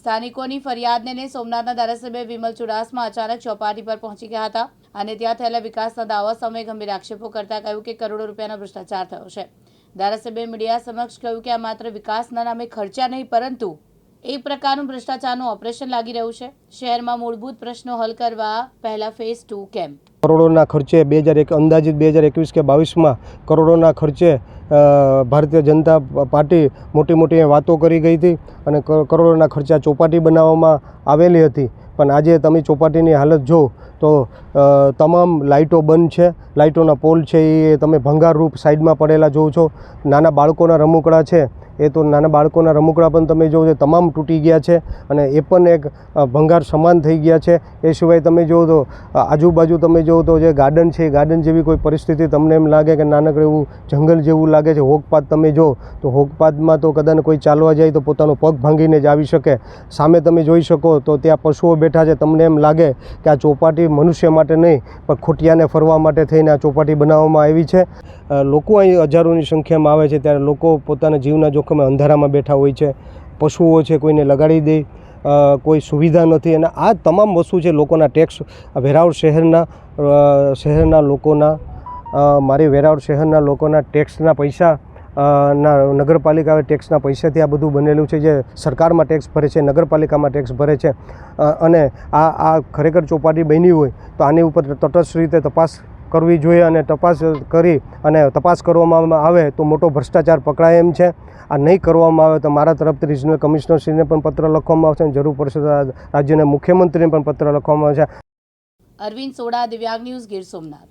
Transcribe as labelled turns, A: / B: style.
A: સ્થાનિકોની ફરિયાદને લઈને સોમનાથના ધારાસભ્ય વિમલ ચુડાસમા અચાનક ચોપાટી પર પહોંચી ગયા હતા અને ત્યાં થયેલા વિકાસના દાવા સામે ગંભીર આક્ષેપો કરતા કહ્યું કે કરોડો રૂપિયાનો ભ્રષ્ટાચાર થયો છે. ધારાસભ્યએ મીડિયા સમક્ષ કહ્યું કે આ માત્ર વિકાસના નામે ખર્ચા નહીં, પરંતુ એક પ્રકારનું ભ્રષ્ટાચારનું ઓપરેશન લાગી રહ્યું છે. શહેરમાં મૂળભૂત પ્રશ્નો હલ કરવા પહેલા ફેઝ ટુ કેમ
B: કરોડોના ખર્ચે બે હજાર એક, અંદાજિત બે હજાર એકવીસ કે બાવીસમાં કરોડોના ખર્ચે ભારતીય જનતા પાર્ટી મોટી મોટી વાતો કરી ગઈ હતી અને કરોડોના ખર્ચા ચોપાટી બનાવવામાં આવેલી હતી. પણ આજે તમે ચોપાટીની હાલત જો તો તમામ લાઇટો બંધ છે. લાઇટોના પોલ છે એ તમે ભંગારરૂપ સાઈડમાં પડેલા જોવો છો. નાના બાળકોના રમકડા છે. એ તો નાના બાળકોના રમકડા પણ તમે જોવો છો, તમામ તૂટી ગયા છે અને એ પણ એક ભંગાર સમાન થઈ ગયા છે. એ સિવાય તમે જુઓ તો આજુબાજુ તમે જુઓ તો જે ગાર્ડન છે, એ ગાર્ડન જેવી કોઈ પરિસ્થિતિ તમને એમ લાગે કે નાનકડું એવું જંગલ જેવું લાગે છે હોકપાત તમે જો, તો હોકપાતમાં તો કદાચ કોઈ ચાલવા જાય તો પોતાનો પગ ભાંગીને જ આવી શકે. સામે તમે જોઈ શકો તો ત્યાં પશુઓ બેઠા છે, તમને એમ લાગે કે આ ચોપાટી મનુષ્ય માટે નહીં, પણ ખોટિયાને ફરવા માટે થઈને આ ચોપાટી બનાવવામાં આવી છે. લોકો અહીં હજારોની સંખ્યામાં આવે છે, ત્યારે લોકો પોતાના જીવના જોખમે અંધારામાં બેઠા હોય છે, પશુઓ છે કોઈને લગાડી દે કોઈ સુવિધા નથી. અને આ તમામ વસ્તુ છે લોકોના ટેક્સ, વેરાવળ શહેરના શહેરના લોકોના મારી વેરાવળ શહેરના લોકોના ટેક્સના પૈસા ના, નગરપાલિકા ટેક્સના પૈસાથી આ બધું બનેલું છે જે સરકારમાં ટેક્સ ભરે છે, નગરપાલિકામાં ટેક્સ ભરે છે. અને આ આ ખરેખર ચોપાટી બની હોય તો આની ઉપર તટસ્થ રીતે તપાસ કરવી જોઈએ અને તપાસ કરી અને તપાસ કરવામાં આવે તો મોટો ભ્રષ્ટાચાર પકડાય એમ છે. આ નહીં કરવામાં આવે તો મારા તરફથી રિજનલ કમિશનરશ્રીને પણ પત્ર લખવામાં આવશે અને જરૂર પડશે રાજ્યના મુખ્યમંત્રીને પણ પત્ર લખવામાં આવશે.
A: અરવિંદ સોડા, દિવ્યાંગ ન્યૂઝ ગીર સોમનાથ.